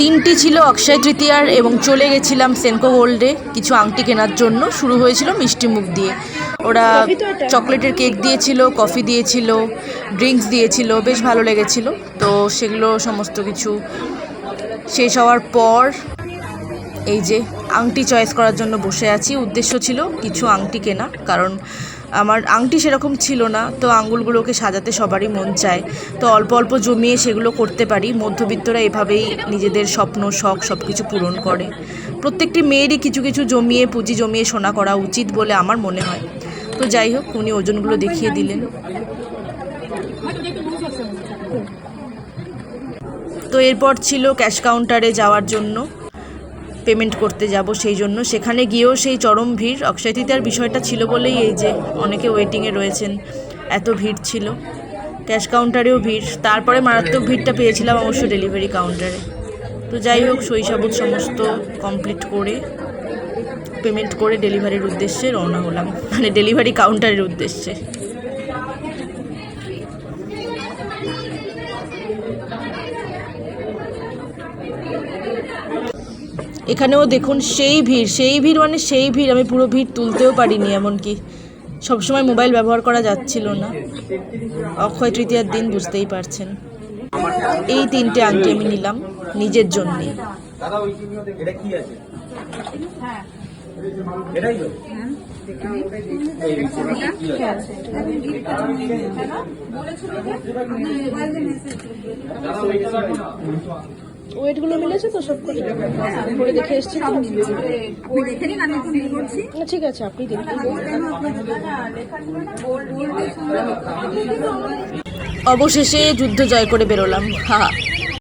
দিনটি ছিল অক্ষয় তৃতীয়ার এবং চলে গেছিলাম সেনকো গোল্ডে কিছু আংটি কেনার জন্য। শুরু হয়েছিল মিষ্টি মুখ দিয়ে। ওরা চকলেটের কেক দিয়েছিল কফি দিয়েছিল ড্রিঙ্কস দিয়েছিল বেশ ভালো লেগেছিল। তো সেগুলো সমস্ত কিছু শেষ হওয়ার পর এই যে আংটি চয়েস করার জন্য বসে আছি, উদ্দেশ্য ছিল কিছু আংটি কেনা, কারণ আমার আংটি সেরকম ছিল না, তো আঙ্গুলগুলোকে সাজাতে সবারই মন চায়। তো অল্প অল্প জমিয়ে সেগুলো করতে পারি, মধ্যবিত্তরা এভাবেই নিজেদের স্বপ্ন, শখ সব কিছু পূরণ করে। প্রত্যেকটি মেয়েরই কিছু কিছু জমিয়ে, পুঁজি জমিয়ে সোনা করা উচিত বলে আমার মনে হয়। তো যাই হোক, উনি ওজনগুলো দেখিয়ে দিলেন। তো এরপর ছিল ক্যাশ কাউন্টারে যাওয়ার জন্য। পেমেন্ট করতে যাব সেই জন্য। সেখানে গিয়েও সেই চরম ভিড়। অক্ষয় তৃতীয়ার বিষয়টা ছিল বলেই এই যে অনেকে ওয়েটিংয়ে রয়েছেন। এত ভিড় ছিল। ক্যাশ কাউন্টারেও ভিড়। তারপরে মারাত্মক ভিড়টা পেয়েছিলাম অবশ্য ডেলিভারি কাউন্টারে তো যাই হোক শৈশবত সমস্ত কমপ্লিট করে পেমেন্ট করে ডেলিভারির উদ্দেশ্যে রওনা হলাম। মানে ডেলিভারি কাউন্টারের উদ্দেশ্যে। এখানেও দেখুন সেই ভিড় সেই ভিড় মানে সেই ভিড়। আমি পুরো ভিড় তুলতেও পারিনি এমনকি। সবসময় মোবাইল ব্যবহার করা যাচ্ছিল না। অক্ষয় তৃতীয়ার দিন বুঝতেই পারছেন। এই তিনটে আংটি আমি নিলাম নিজের জন্যেই। দাদা ওই ওয়েটগুলো মিলেছে তো সব করে? করে দেখে এসেছি তো। ঠিক আছে, আপনি দেখুন অবশেষে যুদ্ধ জয় করে বেরোলাম। হা।